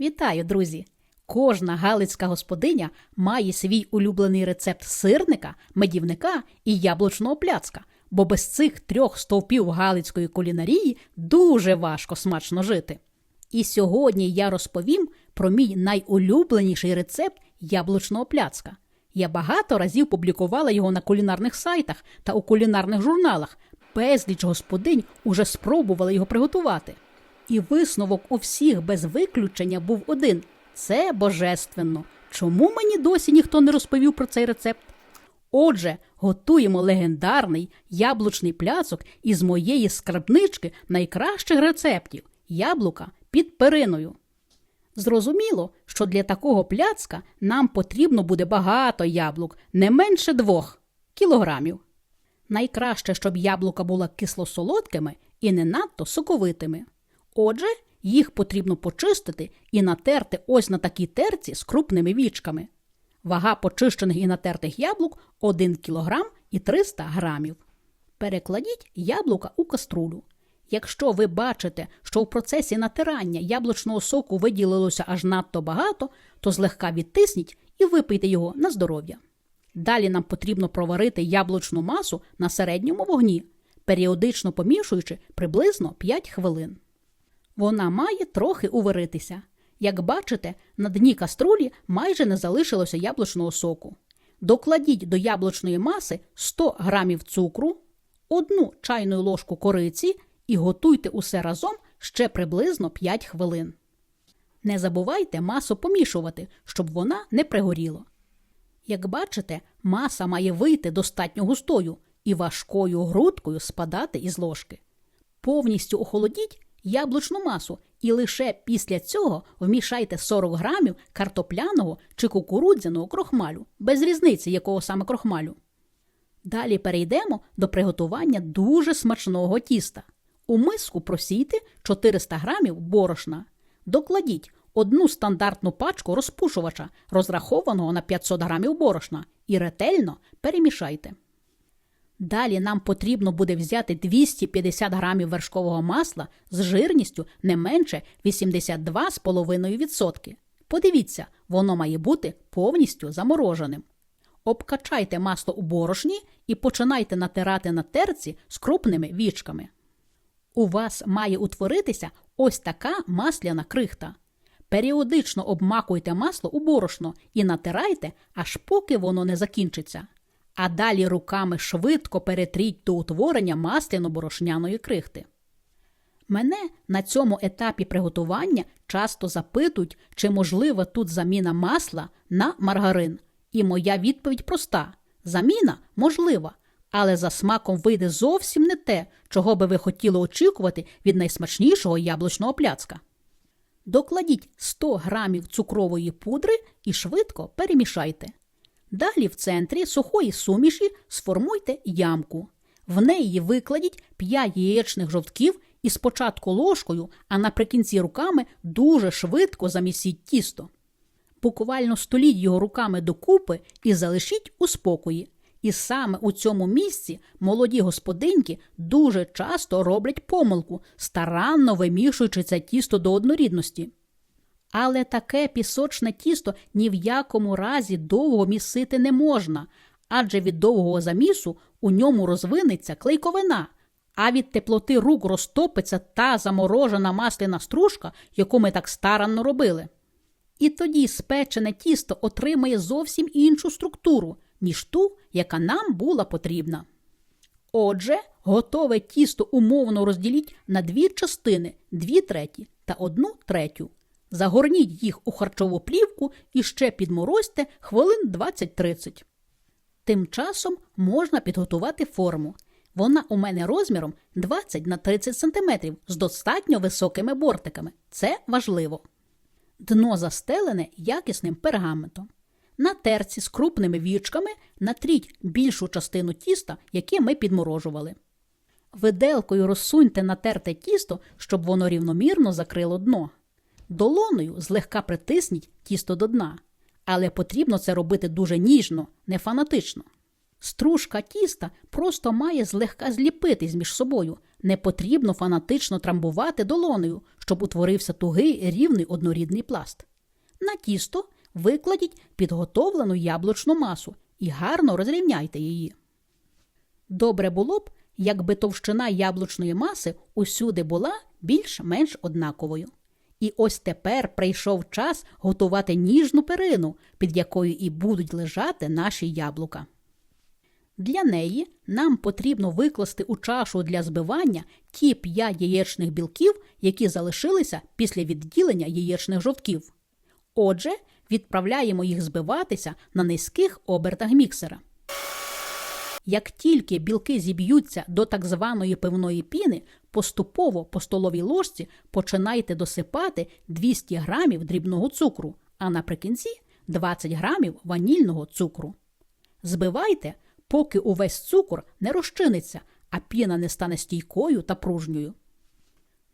Вітаю, друзі! Кожна галицька господиня має свій улюблений рецепт сирника, медівника і яблучного пляцка, бо без цих трьох стовпів галицької кулінарії дуже важко смачно жити. І сьогодні я розповім про мій найулюбленіший рецепт яблучного пляцка. Я багато разів публікувала його на кулінарних сайтах та у кулінарних журналах. Безліч господинь уже спробували його приготувати. І висновок у всіх без виключення був один це божественно. Чому мені досі ніхто не розповів про цей рецепт? Отже, готуємо легендарний яблучний пляцок із моєї скарбнички найкращих рецептів яблука під периною. Зрозуміло, що для такого пляцка нам потрібно буде багато яблук, не менше двох кілограмів. Найкраще, щоб яблука були кисло-солодкими і не надто соковитими. Отже, їх потрібно почистити і натерти ось на такій терці з крупними вічками. Вага почищених і натертих яблук 1 кг і 300 грамів. Перекладіть яблука у каструлю. Якщо ви бачите, що в процесі натирання яблучного соку виділилося аж надто багато, то злегка відтисніть і випийте його на здоров'я. Далі нам потрібно проварити яблучну масу на середньому вогні, періодично помішуючи приблизно 5 хвилин. Вона має трохи уваритися. Як бачите, на дні каструлі майже не залишилося яблучного соку. Докладіть до яблучної маси 100 грамів цукру, одну чайну ложку кориці і готуйте усе разом ще приблизно 5 хвилин. Не забувайте масу помішувати, щоб вона не пригоріла. Як бачите, маса має вийти достатньо густою і важкою грудкою спадати із ложки. Повністю охолодіть яблучну масу і лише після цього вмішайте 40 грамів картопляного чи кукурудзяного крохмалю, без різниці якого саме крохмалю. Далі перейдемо до приготування дуже смачного тіста. У миску просійте 400 грамів борошна. Докладіть одну стандартну пачку розпушувача, розрахованого на 500 грамів борошна, і ретельно перемішайте. Далі нам потрібно буде взяти 250 грамів вершкового масла з жирністю не менше 82,5%. Подивіться, воно має бути повністю замороженим. Обкачайте масло у борошні і починайте натирати на терці з крупними вічками. У вас має утворитися ось така масляна крихта. Періодично обмакуйте масло у борошно і натирайте, аж поки воно не закінчиться. А далі руками швидко перетріть до утворення масляно-борошняної крихти. Мене на цьому етапі приготування часто запитують, чи можлива тут заміна масла на маргарин. І моя відповідь проста: заміна можлива, але за смаком вийде зовсім не те, чого би ви хотіли очікувати від найсмачнішого яблучного пляцка. Докладіть 100 грамів цукрової пудри і швидко перемішайте. Далі в центрі сухої суміші сформуйте ямку. В неї викладіть 5 яєчних жовтків і спочатку ложкою, а наприкінці руками дуже швидко замісіть тісто. Буквально століть його руками докупи і залишіть у спокої. І саме у цьому місці молоді господинки дуже часто роблять помилку, старанно вимішуючи це тісто до однорідності. Але таке пісочне тісто ні в якому разі довго місити не можна, адже від довгого замісу у ньому розвинеться клейковина, а від теплоти рук розтопиться та заморожена масляна стружка, яку ми так старанно робили. І тоді спечене тісто отримає зовсім іншу структуру, ніж ту, яка нам була потрібна. Отже, готове тісто умовно розділіть на дві частини, дві треті та одну третю. Загорніть їх у харчову плівку і ще підморозьте хвилин 20-30. Тим часом можна підготувати форму. Вона у мене розміром 20 на 30 см з достатньо високими бортиками. Це важливо. Дно застелене якісним пергаментом. На терці з крупними вічками натріть більшу частину тіста, яке ми підморожували. Виделкою розсуньте натерте тісто, щоб воно рівномірно закрило дно. Долоною злегка притисніть тісто до дна, але потрібно це робити дуже ніжно, не фанатично. Стружка тіста просто має злегка зліпитись між собою. Не потрібно фанатично трамбувати долонею, щоб утворився тугий рівний однорідний пласт. На тісто викладіть підготовлену яблучну масу і гарно розрівняйте її. Добре було б, якби товщина яблучної маси усюди була більш-менш однаковою. І ось тепер прийшов час готувати ніжну перину, під якою і будуть лежати наші яблука. Для неї нам потрібно викласти у чашу для збивання ті 5 яєчних білків, які залишилися після відділення яєчних жовтків. Отже, відправляємо їх збиватися на низьких обертах міксера. Як тільки білки зіб'ються до так званої пивної піни, поступово по столовій ложці починайте досипати 200 грамів дрібного цукру, а наприкінці 20 грамів ванільного цукру. Збивайте, поки увесь цукор не розчиниться, а піна не стане стійкою та пружньою.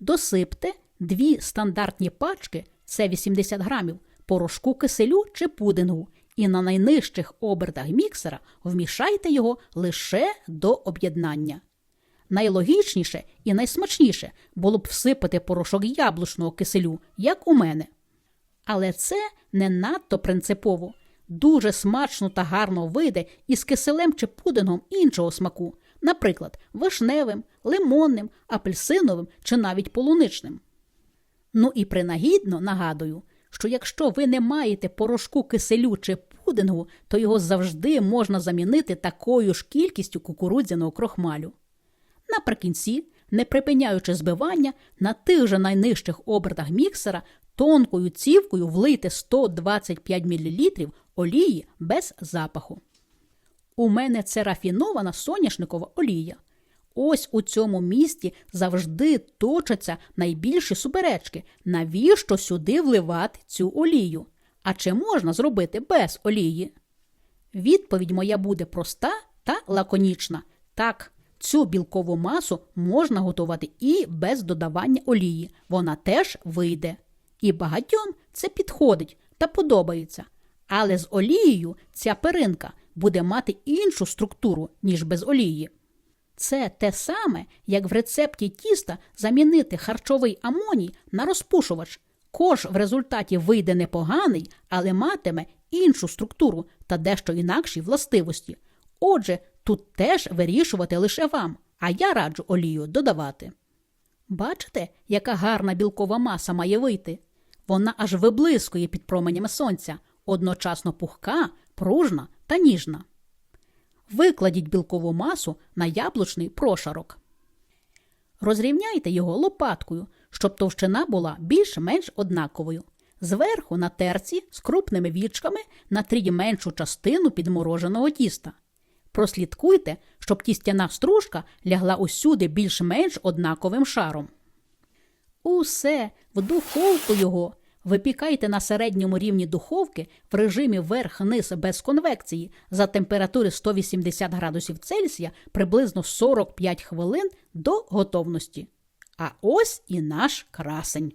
Досипте дві стандартні пачки це 80 грамів порошку киселю чи пудингу, і на найнижчих обертах міксера вмішайте його лише до об'єднання. Найлогічніше і найсмачніше було б всипати порошок яблучного киселю, як у мене. Але це не надто принципово. Дуже смачно та гарно вийде із киселем чи пудингом іншого смаку, наприклад, вишневим, лимонним, апельсиновим чи навіть полуничним. Ну і принагідно нагадую, що якщо ви не маєте порошку киселю чи пудингу, то його завжди можна замінити такою ж кількістю кукурудзяного крохмалю. Наприкінці, не припиняючи збивання, на тих же найнижчих обертах міксера тонкою цівкою влийте 125 мл олії без запаху. У мене це рафінована соняшникова олія. Ось у цьому місті завжди точаться найбільші суперечки, навіщо сюди вливати цю олію? А чи можна зробити без олії? Відповідь моя буде проста та лаконічна. Так, цю білкову масу можна готувати і без додавання олії. Вона теж вийде. І багатьом це підходить та подобається. Але з олією ця перинка буде мати іншу структуру, ніж без олії. Це те саме, як в рецепті тіста замінити харчовий амоній на розпушувач. Кош в результаті вийде непоганий, але матиме іншу структуру та дещо інакші властивості. Отже, тут теж вирішувати лише вам, а я раджу олію додавати. Бачите, яка гарна білкова маса має вийти? Вона аж виблискує під променями сонця, одночасно пухка, пружна та ніжна. Викладіть білкову масу на яблучний прошарок. Розрівняйте його лопаткою, щоб товщина була більш-менш однаковою. Зверху на терці з крупними вічками натріть меншу частину підмороженого тіста. Прослідкуйте, щоб тістяна стружка лягла усюди більш-менш однаковим шаром. Усе в духовку його. Випікайте на середньому рівні духовки в режимі верх-низ без конвекції за температури 180 градусів Цельсія приблизно 45 хвилин до готовності. А ось і наш красень.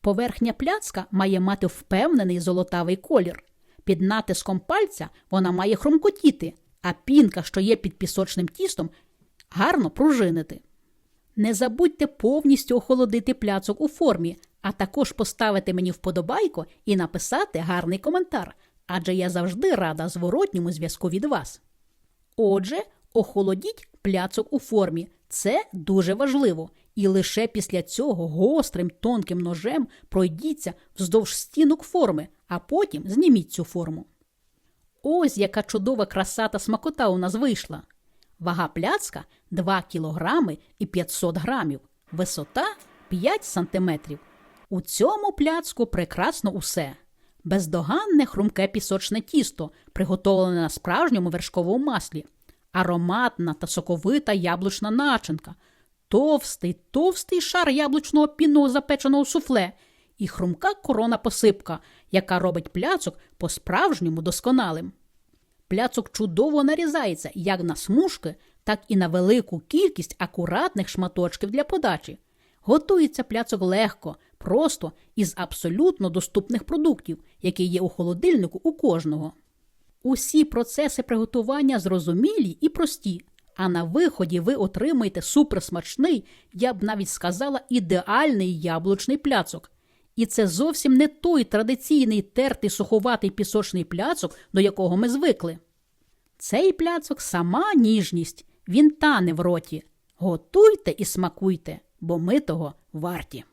Поверхня пляцка має мати впевнений золотавий колір. Під натиском пальця вона має хромкотіти, а пінка, що є під пісочним тістом, гарно пружинити. Не забудьте повністю охолодити пляцок у формі, а також поставити мені вподобайку і написати гарний коментар, адже я завжди рада зворотньому зв'язку від вас. Отже, охолодіть пляцок у формі. Це дуже важливо. І лише після цього гострим тонким ножем пройдіться вздовж стінок форми, а потім зніміть цю форму. Ось яка чудова краса та смакота у нас вийшла. Вага пляцка 2 кг і 500 грамів, висота 5 см. У цьому пляцку прекрасно усе. Бездоганне хрумке пісочне тісто, приготовлене на справжньому вершковому маслі, ароматна та соковита яблучна начинка, товстий, товстий шар яблучного пінного запеченого суфле і хрумка корона посипка, яка робить пляцок по-справжньому досконалим. Пляцок чудово нарізається як на смужки, так і на велику кількість акуратних шматочків для подачі. Готується пляцок легко, просто із абсолютно доступних продуктів, які є у холодильнику у кожного. Усі процеси приготування зрозумілі і прості, а на виході ви отримаєте суперсмачний, я б навіть сказала, ідеальний яблучний пляцок. І це зовсім не той традиційний тертий суховатий пісочний пляцок, до якого ми звикли. Цей пляцок сама ніжність, він тане в роті. Готуйте і смакуйте, бо ми того варті.